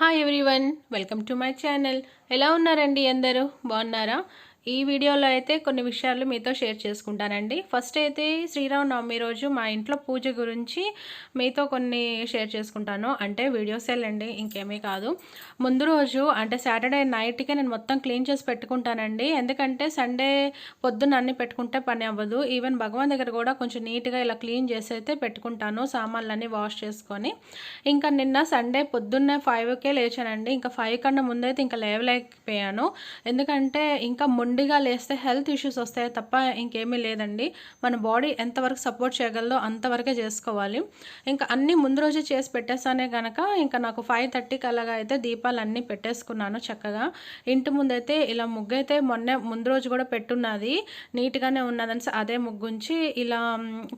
Hi everyone welcome to my channel ఎలా ఉన్నారండి అందరూ? బాగున్నారా? ఈ వీడియోలో అయితే కొన్ని విషయాలు మీతో షేర్ చేసుకుంటానండి. ఫస్ట్ అయితే శ్రీరామనవమి రోజు మా ఇంట్లో పూజ గురించి మీతో కొన్ని షేర్ చేసుకుంటాను. అంటే వీడియోస్ వెళ్ళండి ఇంకేమీ కాదు. ముందు రోజు అంటే సాటర్డే నైట్కే నేను మొత్తం క్లీన్ చేసి పెట్టుకుంటానండి. ఎందుకంటే సండే పొద్దున్న అన్ని పెట్టుకుంటే పని అవ్వదు. ఈవెన్ భగవాన్ దగ్గర కూడా కొంచెం నీట్గా ఇలా క్లీన్ చేసి అయితే పెట్టుకుంటాను సామాన్లన్నీ వాష్ చేసుకొని. ఇంకా నిన్న సండే పొద్దున్నే ఫైవ్కే లేచానండి. ఇంకా ఫైవ్ కన్నా ముందైతే ఇంకా లేవలేకపోయాను. ఎందుకంటే ఇంకా మొండిగా లేస్తే హెల్త్ ఇష్యూస్ వస్తాయి తప్ప ఇంకేమీ లేదండి. మన బాడీ ఎంతవరకు సపోర్ట్ చేయగలదో అంతవరకే చేసుకోవాలి. ఇంకా అన్నీ ముందు రోజే చేసి పెట్టేస్తానే కనుక ఇంకా నాకు ఫైవ్ థర్టీకి అలాగా అయితే దీపాలు అన్నీ పెట్టేసుకున్నాను చక్కగా. ఇంటి ముందైతే ఇలా ముగ్గు అయితే మొన్నే ముందు రోజు కూడా పెట్టున్నది. నీట్గానే ఉన్నదని అదే ముగ్గుంచి ఇలా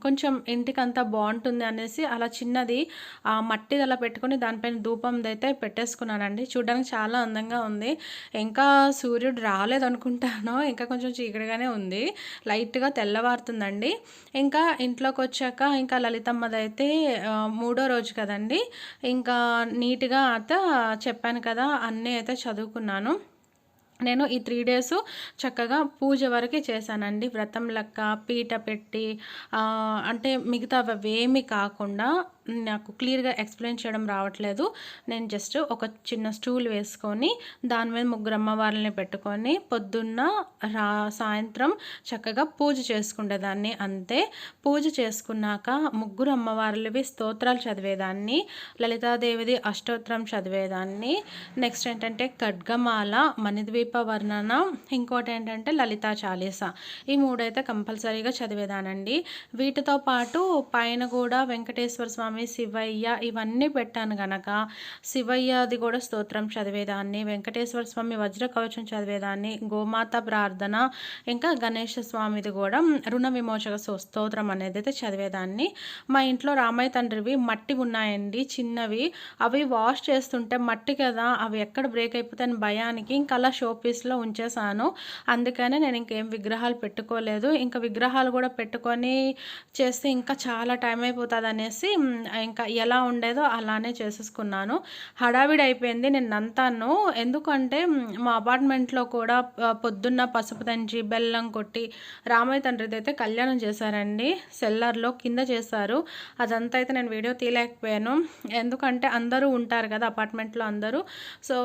కొంచెం ఇంటికి అంతా బాగుంటుంది అనేసి అలా చిన్నది ఆ మట్టిది అలా పెట్టుకొని దానిపైన ధూపం పెట్టేసుకున్నానండి. చూడడానికి చాలా అందంగా ఉంది. ఇంకా సూర్యుడు రాలేదనుకుంటాను అనుకుంటాను ఇంకా కొంచెం చీకటిగానే ఉంది. లైట్గా తెల్లవారుతుందండి. ఇంకా ఇంట్లోకి వచ్చాక ఇంకా లలితమ్మదైతే అయితే మూడో రోజు కదండి. ఇంకా నీట్గా అత చెప్పాను కదా అన్నీ అయితే చదువుకున్నాను. నేను ఈ త్రీ డేస్ చక్కగా పూజ వరకే చేశానండి. వ్రతం లెక్క పీట పెట్టి అంటే మిగతా అవేమీ కాకుండా నాకు క్లియర్గా ఎక్స్ప్లెయిన్ చేయడం రావట్లేదు. నేను జస్ట్ ఒక చిన్న స్టూల్ వేసుకొని దాని మీద ముగ్గురు అమ్మవార్లని పెట్టుకొని పొద్దున్న రా సాయంత్రం చక్కగా పూజ చేసుకునేదాన్ని అంతే పూజ చేసుకున్నాక ముగ్గురు అమ్మవార్లవి స్తోత్రాలు చదివేదాన్ని. లలితాదేవిది అష్టోత్తరం చదివేదాన్ని. నెక్స్ట్ ఏంటంటే ఖడ్గమాల మణిద్వీప వర్ణన ఇంకోటి ఏంటంటే లలితా చాలీస. ఈ మూడైతే కంపల్సరీగా చదివేదానండి. వీటితో పాటు పైన కూడా వెంకటేశ్వర స్వామి శివయ్య. ఇవన్నీ పెట్టాను గనక శివయ్యది కూడా స్తోత్రం చదివేదాన్ని వెంకటేశ్వర స్వామి వజ్ర కవచం చదివేదాన్ని గోమాత ప్రార్థన ఇంకా గణేష స్వామిది కూడా రుణ విమోచక స్తోత్రం అనేది అయితే చదివేదాన్ని. మా ఇంట్లో రామయ్య తండ్రివి మట్టి ఉన్నాయండి చిన్నవి. అవి వాష్ చేస్తుంటే మట్టి కదా అవి ఎక్కడ బ్రేక్ అయిపోతాయని భయానికి ఇంకా అలా షోపీస్లో ఉంచేసాను అందుకనే నేను ఇంకేం విగ్రహాలు పెట్టుకోలేదు. ఇంకా విగ్రహాలు కూడా పెట్టుకొని చేస్తే ఇంకా చాలా టైం అయిపోతుంది అనేసి ఇంకా ఎలా ఉండేదో అలానే చేసేసుకున్నాను. హడావిడి అయిపోయింది నేను అంతాను ఎందుకంటే మా అపార్ట్మెంట్లో కూడా పొద్దున్న పసుపు దంచి బెల్లం కొట్టి రామయ్య తండ్రిది అయితే కళ్యాణం చేశారండి. సెల్లర్లో కింద చేశారు. అదంతా అయితే నేను వీడియో తీయలేకపోయాను. ఎందుకంటే అందరూ ఉంటారు కదా అపార్ట్మెంట్లో అందరూ. సో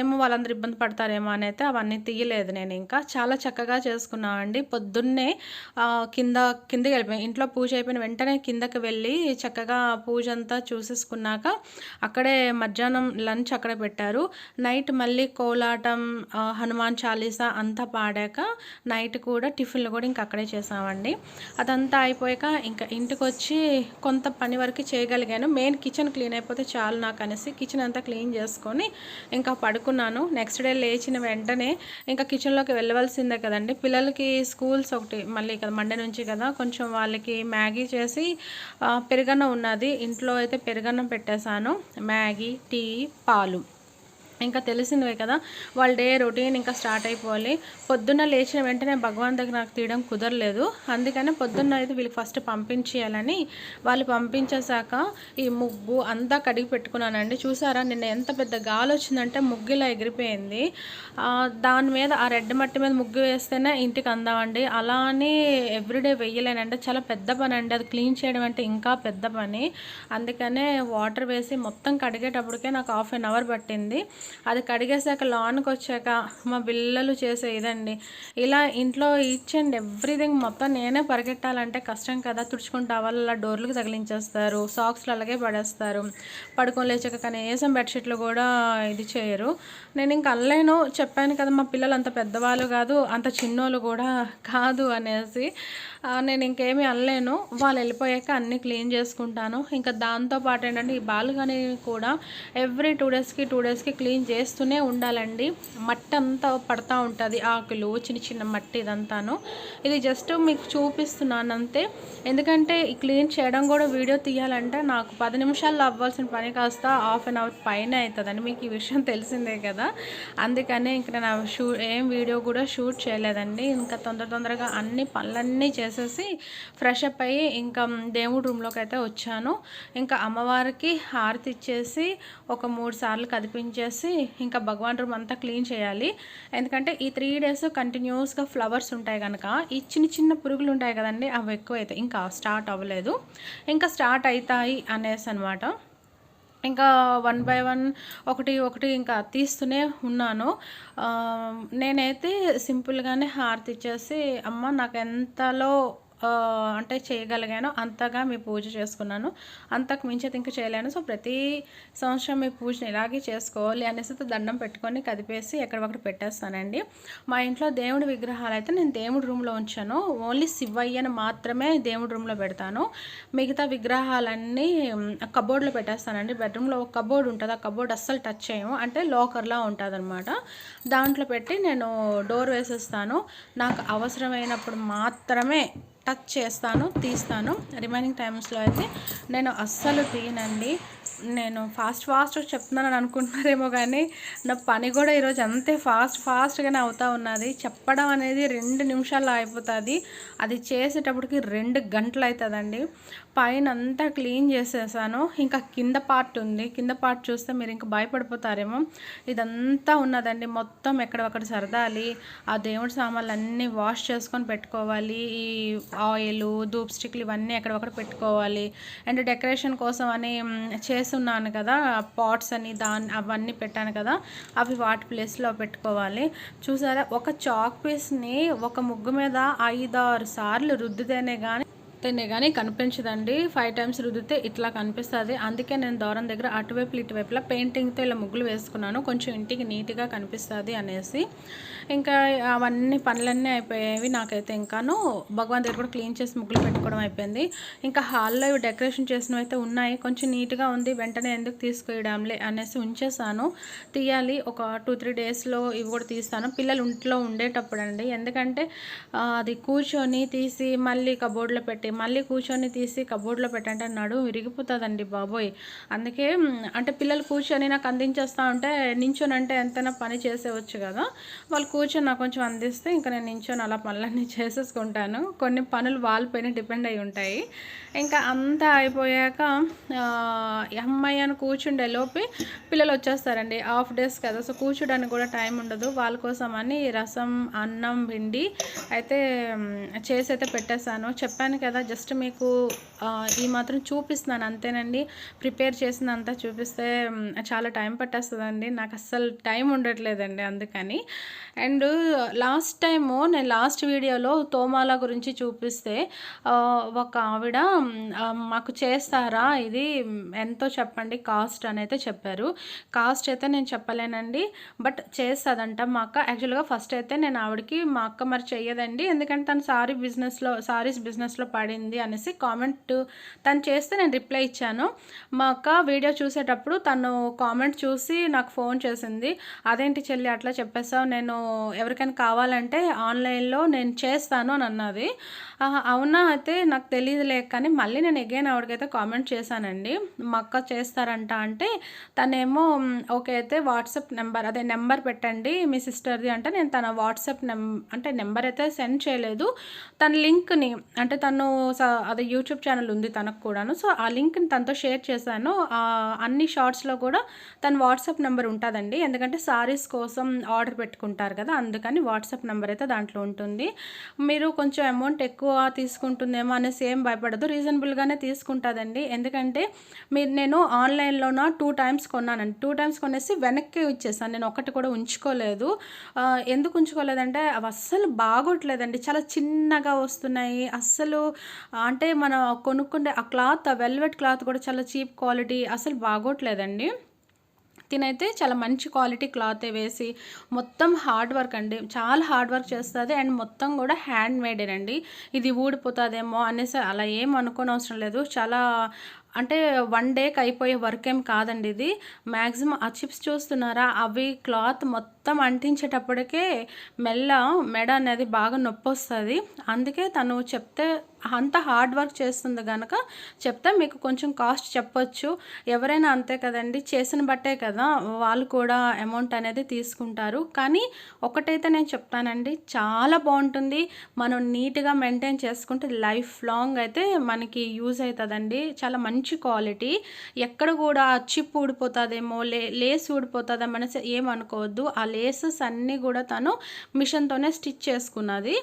ఏమో వాళ్ళందరూ ఇబ్బంది పడతారేమో అని అయితే అవన్నీ తీయలేదు నేను ఇంకా. చాలా చక్కగా చేసుకున్నామండి. పొద్దున్నే కింద కిందకి వెళ్ళిపోయాం ఇంట్లో పూజ అయిపోయిన వెంటనే కిందకి వెళ్ళి చక్కగా పూజ అంతా చూసేసుకున్నాక అక్కడే మధ్యాహ్నం లంచ్ అక్కడే పెట్టారు. నైట్ మళ్ళీ కోలాటం హనుమాన్ చాలీసా అంతా పాడాక నైట్ కూడా టిఫిన్లు కూడా ఇంకా అక్కడే చేసామండి. అదంతా అయిపోయాక ఇంకా ఇంటికి వచ్చి కొంత పని వరకు చేయగలిగాను. మెయిన్ కిచెన్ క్లీన్ అయిపోతే చాలు నాకు అనేసి కిచెన్ అంతా క్లీన్ చేసుకొని ఇంకా పడుకున్నాను. నెక్స్ట్ డే లేచిన వెంటనే ఇంకా కిచెన్లోకి వెళ్ళవలసిందే కదండి. పిల్లలకి స్కూల్స్ ఒకటి మళ్ళీ కదా మండే నుంచి కదా కొంచెం వాళ్ళకి మ్యాగీ చేసి పెరుగన్న ఉన్నది. ఇంట్లో అయితే పెరుగన్నం పెట్టేశాను. మ్యాగీ టీ పాలు. ఇంకా తెలిసిందే కదా వాళ్ళ డే రొటీన్ ఇంకా స్టార్ట్ అయిపోవాలి. పొద్దున్న లేచిన వెంటనే భగవాన్ దగ్గర నాకు తీయడం కుదరలేదు. అందుకనే పొద్దున్న అయితే వీళ్ళకి ఫస్ట్ పంపించేయాలని వాళ్ళు పంపించేశాక ఈ ముగ్గు అంతా కడిగి పెట్టుకున్నానండి. చూసారా నిన్న ఎంత పెద్ద గాలి వచ్చిందంటే ముగ్గులా ఎగిరిపోయింది. దాని మీద ఆ రెడ్ మట్టి మీద ముగ్గు వేస్తేనే ఇంటికి అందామండి. అలా అని ఎవ్రీడే వెయ్యలేనంటే చాలా పెద్ద పని అండి అది క్లీన్ చేయడం అంటే ఇంకా పెద్ద పని. అందుకనే వాటర్ వేసి మొత్తం కడిగేటప్పటికే నాకు హాఫ్ అన్ అవర్ పట్టింది. అది కడిగేసాక లాన్కి వచ్చాక మా పిల్లలు చేసే ఇదండి. ఇలా ఇంట్లో ఈచ్ అండ్ ఎవ్రీథింగ్ మొత్తం నేనే పరిగెట్టాలంటే కష్టం కదా. తుడుచుకుంటా అలా డోర్లకు తగిలించేస్తారు. సాక్స్లు అలాగే పడేస్తారు. పడుకొని లేచాక కనీసం బెడ్షీట్లు కూడా ఇది చేయరు. నేను ఇంక అనలేను చెప్పాను కదా మా పిల్లలు అంత పెద్దవాళ్ళు కాదు అంత చిన్నోళ్ళు కూడా కాదు అనేసి. నేను ఇంకేమీ అనలేను వాళ్ళు వెళ్ళిపోయాక అన్నీ క్లీన్ చేసుకుంటాను. ఇంకా దాంతో పాటు ఏంటంటే ఈ బాల్కనీ కూడా ఎవ్రీ టూ డేస్కి టూ డేస్కి క్లీన్ క్లీన్ చేస్తూనే ఉండాలండి. మట్టి అంతా పడతా ఉంటుంది ఆకులు చిన్న చిన్న మట్టి ఇదంతాను. ఇది జస్ట్ మీకు చూపిస్తున్నాను అంతే ఎందుకంటే ఈ క్లీన్ చేయడం కూడా వీడియో తీయాలంటే నాకు పది నిమిషాల్లో అవ్వాల్సిన పని కాస్త హాఫ్ అన్ అవర్ పైన అవుతుందండి మీకు ఈ విషయం తెలిసిందే కదా. అందుకనే ఇంకా నా షూ ఏం వీడియో కూడా షూట్ చేయలేదండి. ఇంకా తొందర తొందరగా అన్ని పనులన్నీ చేసేసి ఫ్రెష్ అప్ అయ్యి ఇంకా దేవుడి రూమ్లోకి అయితే వచ్చాను. ఇంకా అమ్మవారికి హారతి ఇచ్చేసి ఒక మూడు సార్లు కదిపించేసి ఇంకా భగవాన్ రూమ్ అంతా క్లీన్ చేయాలి. ఎందుకంటే ఈ త్రీ డేస్ కంటిన్యూస్గా ఫ్లవర్స్ ఉంటాయి కనుక ఈ చిన్న చిన్న పురుగులు ఉంటాయి కదండి అవి ఎక్కువ ఇంకా స్టార్ట్ అవ్వలేదు. ఇంకా స్టార్ట్ అవుతాయి అనేసి అనమాట ఇంకా వన్ బై వన్ ఒకటి ఒకటి ఇంకా తీస్తూనే ఉన్నాను. నేనైతే సింపుల్గానే హారతి ఇచ్చేసి అమ్మ నాకు ఎంతలో అంటే చేయగలిగానో అంతగా మీ పూజ చేసుకున్నాను. అంతకు మించి ఇంక చేయలేను. సో ప్రతి సంవత్సరం మీ పూజను ఇలాగే చేసుకోవాలి అనేసి అయితే దండం పెట్టుకొని కదిపేసి ఎక్కడొక్కడ పెట్టేస్తానండి. మా ఇంట్లో దేవుడి విగ్రహాలు అయితే నేను దేవుడి రూమ్లో ఉంచాను. ఓన్లీ శివయ్యను మాత్రమే దేవుడి రూమ్లో పెడతాను. మిగతా విగ్రహాలన్నీ కబోర్డ్లో పెట్టేస్తానండి. బెడ్రూమ్లో ఒక కబోర్డ్ ఉంటుంది. ఆ కబోర్డ్ అస్సలు టచ్ చేయము. అంటే లోకర్లా ఉంటుంది అనమాట దాంట్లో పెట్టి నేను డోర్ వేసేస్తాను. నాకు అవసరమైనప్పుడు మాత్రమే టచ్ చేస్తాను తీస్తాను. రిమైనింగ్ టైమ్స్లో అయితే నేను అస్సలు తీయనండి. నేను ఫాస్ట్ ఫాస్ట్ చెప్తున్నాను అనుకుంటున్నారేమో కానీ నా పని కూడా ఈరోజు అంతే ఫాస్ట్ ఫాస్ట్గానే అవుతా ఉన్నది. చెప్పడం అనేది రెండు నిమిషాల్లో అయిపోతుంది. అది చేసేటప్పటికి రెండు గంటలు అవుతుందండి పైన అంతా క్లీన్ చేసేసాను. ఇంకా కింద పార్ట్ ఉంది. కింద పార్ట్ చూస్తే మీరు ఇంకా భయపడిపోతారేమో. ఇదంతా ఉన్నదండి. మొత్తం ఎక్కడొక్కడ సరదాలి. ఆ దేవుడి సామాన్లు అన్నీ వాష్ చేసుకొని పెట్టుకోవాలి. ఈ ఆయిల్ ధూప్ స్టిక్లు ఇవన్నీ ఎక్కడొక్కడ పెట్టుకోవాలి. అండ్ డెకరేషన్ కోసం అని చేసి ఉన్నాను కదా పాట్స్ అని దాన్ని అవన్నీ పెట్టాను కదా అవి వాటి ప్లేస్లో పెట్టుకోవాలి. చూసారా? ఒక చాక్ పీస్ని ఒక ముగ్గు మీద ఐదారు సార్లు రుద్దితేనే కానీ తేనే కానీ కనిపించదండి. ఫైవ్ టైమ్స్ రుద్దితే ఇట్లా కనిపిస్తుంది. అందుకే నేను దూరం దగ్గర అటువైపు ఇటువైపులా పెయింటింగ్తో ఇలా ముగ్గులు వేసుకున్నాను. కొంచెం ఇంటికి నీట్గా కనిపిస్తుంది అనేసి. ఇంకా అవన్నీ పనులన్నీ అయిపోయేవి నాకైతే ఇంకాను. భగవాన్ దగ్గర కూడా క్లీన్ చేసి ముగ్గులు పెట్టుకోవడం అయిపోయింది. ఇంకా హాల్లో ఇవి డెకరేషన్ చేసినవి అయితే ఉన్నాయి. కొంచెం నీట్గా ఉంది. వెంటనే ఎందుకు తీసుకువేయడంలే అనేసి ఉంచేసాను. తీయాలి. ఒక టూ త్రీ డేస్లో ఇవి కూడా తీస్తాను. పిల్లలు ఇంట్లో ఉండేటప్పుడు అండి. ఎందుకంటే అది కూర్చొని తీసి మళ్ళీ కబోర్డ్లో పెట్టి మళ్ళీ కూర్చొని తీసి కబోర్డ్లో పెట్టండి అన్నాడు విరిగిపోతుందండి బాబోయ్. అందుకే అంటే పిల్లలు కూర్చొని నాకు అందించేస్తా ఉంటే నించొని అంటే ఎంతైనా పని చేసేవచ్చు కదా. వాళ్ళు కూర్చొని నాకు కొంచెం అందిస్తే ఇంకా నేను నించొని అలా పనులన్నీ చేసేసుకుంటాను. కొన్ని పనులు వాళ్ళపైన డిపెండ్ అయి ఉంటాయి. ఇంకా అంతా అయిపోయాక అమ్మాయి అని కూర్చుండే లోపే పిల్లలు వచ్చేస్తారండి. హాఫ్ డేస్ కదా. సో కూర్చోడానికి కూడా టైం ఉండదు. వాళ్ళ కోసం అని రసం అన్నం పిండి అయితే చేసి అయితే పెట్టేశాను. చెప్పాను కదా జస్ట్ మీకు ఈ మాత్రం చూపిస్తున్నాను. అంతేనండి ప్రిపేర్ చేసినంత చూపిస్తే చాలా టైం పట్టేస్తుందండి. నాకు అస్సలు టైం ఉండట్లేదండి అందుకని. అండ్ లాస్ట్ టైము నేను లాస్ట్ వీడియోలో తోమాల గురించి చూపిస్తే ఒక ఆవిడ మాకు చేస్తారా? ఇది ఎంతో చెప్పండి కాస్ట్ అని అయితే చెప్పారు. కాస్ట్ అయితే నేను చెప్పలేనండి బట్ చేస్తుందంట మా అక్క. యాక్చువల్గా ఫస్ట్ అయితే నేను ఆవిడకి మా అక్క మరి చెయ్యదండి. ఎందుకంటే తను సారీ బిజినెస్లో సారీస్ బిజినెస్లో పడింది అనేసి కామెంట్ తను చేస్తే నేను రిప్లై ఇచ్చాను. మా అక్క వీడియో చూసేటప్పుడు తను కామెంట్ చూసి నాకు ఫోన్ చేసింది. అదేంటి చెల్లి అట్లా చెప్పేసావు? నేను ఎవరికైనా కావాలంటే ఆన్లైన్లో నేను చేస్తాను అని అన్నది. అవునా అయితే? నాకు తెలియదులే కానీ మళ్ళీ నేను ఎగైన్ ఆవిడకైతే కామెంట్ చేశానండి. మా అక్క చేస్తారంట అంటే తనేమో ఓకే అయితే వాట్సాప్ నెంబర్ అదే నెంబర్ పెట్టండి మీ సిస్టర్ది అంటే నేను తన వాట్సాప్ నెం అంటే నెంబర్ అయితే సెండ్ చేయలేదు. తన లింక్ని అంటే తను స- అదే యూట్యూబ్ ఛానల్ ఉంది తనకు కూడాను. సో ఆ లింక్ని తనతో షేర్ చేశాను. అన్ని షార్ట్స్లో కూడా తన వాట్సాప్ నెంబర్ ఉంటుందండి. ఎందుకంటే సారీస్ కోసం ఆర్డర్ పెట్టుకుంటారు కదా అందుకని వాట్సాప్ నెంబర్ అయితే దాంట్లో ఉంటుంది. మీరు కొంచెం అమౌంట్ ఎక్కువ తీసుకుంటుందేమో అనేసి ఏం భయపడదు. రీజనబుల్గానే తీసుకుంటుందండి. ఎందుకంటే మీరు నేను ఆన్లైన్లోన టూ టైమ్స్ కొన్నానండి. టూ టైమ్స్ కొనేసి వెనక్కి ఇచ్చేసాను నేను ఒకటి కూడా ఉంచుకోలేదు. ఎందుకు ఉంచుకోలేదంటే అవి అస్సలు బాగోట్లేదండి. చాలా చిన్నగా వస్తున్నాయి. అస్సలు అంటే మనం కొనుక్కుంటే ఆ క్లాత్ ఆ వెల్వెట్ క్లాత్ కూడా చాలా చీప్ క్వాలిటీ అసలు బాగోట్లేదండి. తినైతే చాలా మంచి క్వాలిటీ క్లాత్ వేసి మొత్తం హార్డ్ వర్క్ అండి. చాలా హార్డ్ వర్క్ చేస్తుంది అండ్ మొత్తం కూడా హ్యాండ్ మేడేనండి ఇది ఊడిపోతుందేమో అనేసి అలా ఏం అనుకోని అవసరం లేదు. చాలా అంటే వన్ డేకి అయిపోయే వర్క్ ఏం కాదండి ఇది. మ్యాక్సిమం ఆ చిప్స్ చూస్తున్నారా? అవి క్లాత్ మొత్తం అంటించేటప్పటికే మెల్ల మెడ అనేది బాగా నొప్పి వస్తుంది అందుకే తను చెప్తే అంత హార్డ్ వర్క్ చేస్తుంది కనుక చెప్తే మీకు కొంచెం కాస్ట్ చెప్పొచ్చు. ఎవరైనా అంతే కదండి చేసిన బట్టే కదా వాళ్ళు కూడా అమౌంట్ అనేది తీసుకుంటారు. కానీ ఒకటైతే నేను చెప్తానండి చాలా బాగుంటుంది. మనం నీట్గా మెయింటైన్ చేసుకుంటే లైఫ్ లాంగ్ అయితే మనకి యూజ్ అవుతుందండి చాలా మంచి క్వాలిటీ ఎక్కడ కూడా చిప్ ఊడిపోతుందేమో లే లేస్ ఊడిపోతుందా మనసు ఏమనుకోవద్దు ఆ లేసెస్ అన్నీ కూడా తను మిషన్తోనే స్టిచ్ చేసుకున్నది.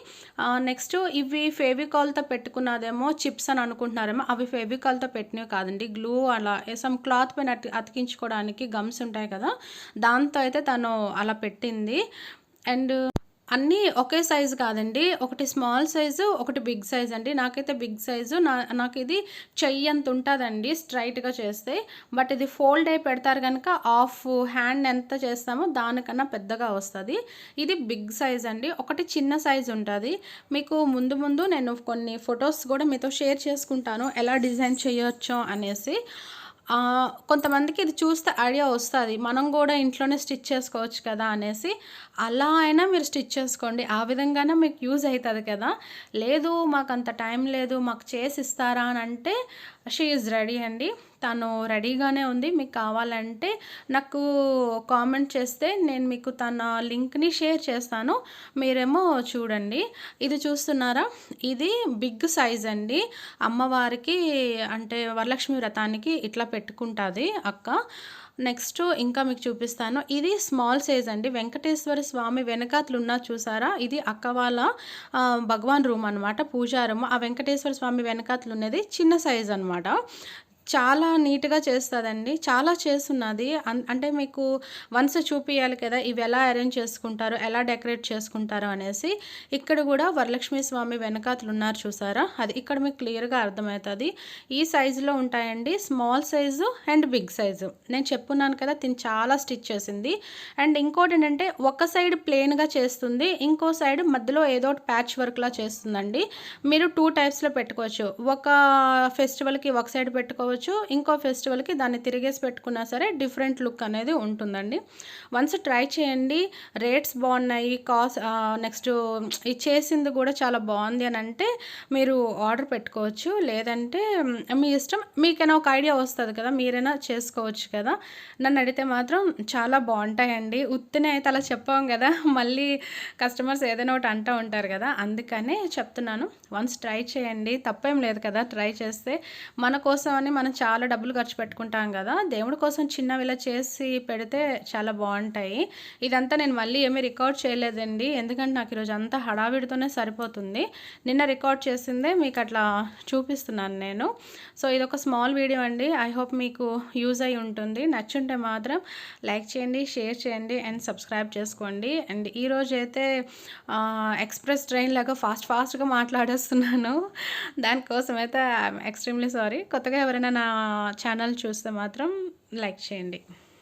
నెక్స్ట్ ఇవి ఫేవికాల్తో పెట్టుకున్నదేమో చిప్స్ అని అనుకుంటున్నారేమో అవి ఫేవికాల్తో పెట్టినవి కాదండి. గ్లూ అలా సమ్ క్లాత్ పైన అతికించుకోవడానికి గమ్స్ ఉంటాయి కదా దాంతో అయితే తను అలా పెట్టింది. అండ్ అన్నీ ఒకే సైజు కాదండి. ఒకటి స్మాల్ సైజు ఒకటి బిగ్ సైజ్ అండి. నాకైతే బిగ్ సైజు నా నాకు ఇది చెయ్యి అంత ఉంటుందండి స్ట్రైట్గా చేస్తే. బట్ ఇది ఫోల్డ్ అయి పెడతారు కనుక ఆఫ్ హ్యాండ్ ఎంత చేస్తామో దానికన్నా పెద్దగా వస్తుంది. ఇది బిగ్ సైజ్ అండి. ఒకటి చిన్న సైజు ఉంటుంది. మీకు ముందు ముందు నేను కొన్ని ఫొటోస్ కూడా మీతో షేర్ చేసుకుంటాను. ఎలా డిజైన్ చేయొచ్చో అనేసి. కొంతమందికి ఇది చూస్తే ఐడియా వస్తుంది. మనం కూడా ఇంట్లోనే స్టిచ్ చేసుకోవచ్చు కదా అనేసి. అలా అయినా మీరు స్టిచ్ చేసుకోండి. ఆ విధంగానే మీకు యూజ్ అవుతుంది కదా. లేదు మాకు అంత టైం లేదు మాకు చేసి ఇస్తారా అని అంటే షీ ఈజ్ రెడీ అండి. తను రెడీగానే ఉంది. మీకు కావాలంటే నాకు కామెంట్ చేస్తే నేను మీకు తన లింక్ని షేర్ చేస్తాను. మీరేమో చూడండి. ఇది చూస్తున్నారా? ఇది బిగ్ సైజ్ అండి. అమ్మవారికి అంటే వరలక్ష్మి వ్రతానికి ఇట్లా పెట్టుకుంటుంది అక్క. నెక్స్ట్ ఇంకా మీకు చూపిస్తాను. ఇది స్మాల్ సైజ్ అండి. వెంకటేశ్వర స్వామి వెనకాతలు ఉన్నా చూసారా? ఇది అక్క వాళ్ళ భగవాన్ రూమ్ అనమాట పూజా రూమ్ ఆ వెంకటేశ్వర స్వామి వెనకాతలు ఉన్నది చిన్న సైజ్ అనమాట చాలా నీట్గా చేస్తుందండి. చాలా చేస్తున్నది. అన్- అంటే మీకు వన్స్ చూపించాలి కదా ఇవి ఎలా అరేంజ్ చేసుకుంటారు ఎలా డెకరేట్ చేసుకుంటారు అనేసి ఇక్కడ కూడా వరలక్ష్మి స్వామి వెనకాతలు ఉన్నారు చూసారా? అది ఇక్కడ మీకు క్లియర్గా అర్థమవుతుంది. ఈ సైజులో ఉంటాయండి small size and big size. నేను చెప్పున్నాను కదా తిని చాలా స్టిచ్ చేసింది. అండ్ ఇంకోటి ఏంటంటే ఒక సైడ్ ప్లెయిన్గా చేస్తుంది ఇంకో సైడ్ మధ్యలో ఏదో ఒకటి ప్యాచ్ వర్క్లా చేస్తుందండి. మీరు టూ టైప్స్లో పెట్టుకోవచ్చు. ఒక ఫెస్టివల్కి ఒక సైడ్ పెట్టుకోవచ్చు ఇంకో ఫెస్టివల్కి దాన్ని తిరిగేసి పెట్టుకున్నా సరే డిఫరెంట్ లుక్ అనేది ఉంటుందండి. వన్స్ ట్రై చేయండి. రేట్స్ బాగున్నాయి. కాస్ట్ నెక్స్ట్ ఇది చేసింది కూడా చాలా బాగుంది అని అంటే మీరు ఆర్డర్ పెట్టుకోవచ్చు. లేదంటే మీ ఇష్టం మీకైనా ఒక ఐడియా వస్తుంది కదా మీరైనా చేసుకోవచ్చు కదా. నన్ను అడిగితే మాత్రం చాలా బాగుంటాయండి. ఉత్తినే అయితే అలా చెప్పాం కదా మళ్ళీ కస్టమర్స్ ఏదైనా ఒకటి అంటూ ఉంటారు కదా అందుకనే చెప్తున్నాను. వన్స్ ట్రై చేయండి. తప్పేం లేదు కదా ట్రై చేస్తే మన కోసం అని మనం చాలా డబ్బులు ఖర్చు పెట్టుకుంటాం కదా దేవుడి కోసం చిన్నవి ఇలా చేసి పెడితే చాలా బాగుంటాయి. ఇదంతా నేను మళ్ళీ ఏమీ రికార్డ్ చేయలేదండి. ఎందుకంటే నాకు ఈరోజు అంతా హడావిడితోనే సరిపోతుంది. నిన్న రికార్డ్ చేసిందే మీకు అట్లా చూపిస్తున్నాను నేను. సో ఇది ఒక స్మాల్ వీడియో అండి. ఐ హోప్ మీకు యూజ్ అయి ఉంటుంది. నచ్చుంటే మాత్రం లైక్ చేయండి షేర్ చేయండి అండ్ సబ్స్క్రైబ్ చేసుకోండి. అండ్ ఈరోజు అయితే ఎక్స్ప్రెస్ ట్రైన్ లాగా ఫాస్ట్ ఫాస్ట్గా మాట్లాడేస్తున్నాను. దానికోసం అయితే ఎక్స్ట్రీమ్లీ సారీ. కొత్తగా ఎవరైనా నా ఛానల్ చూస్తే మాత్రం లైక్ చేయండి.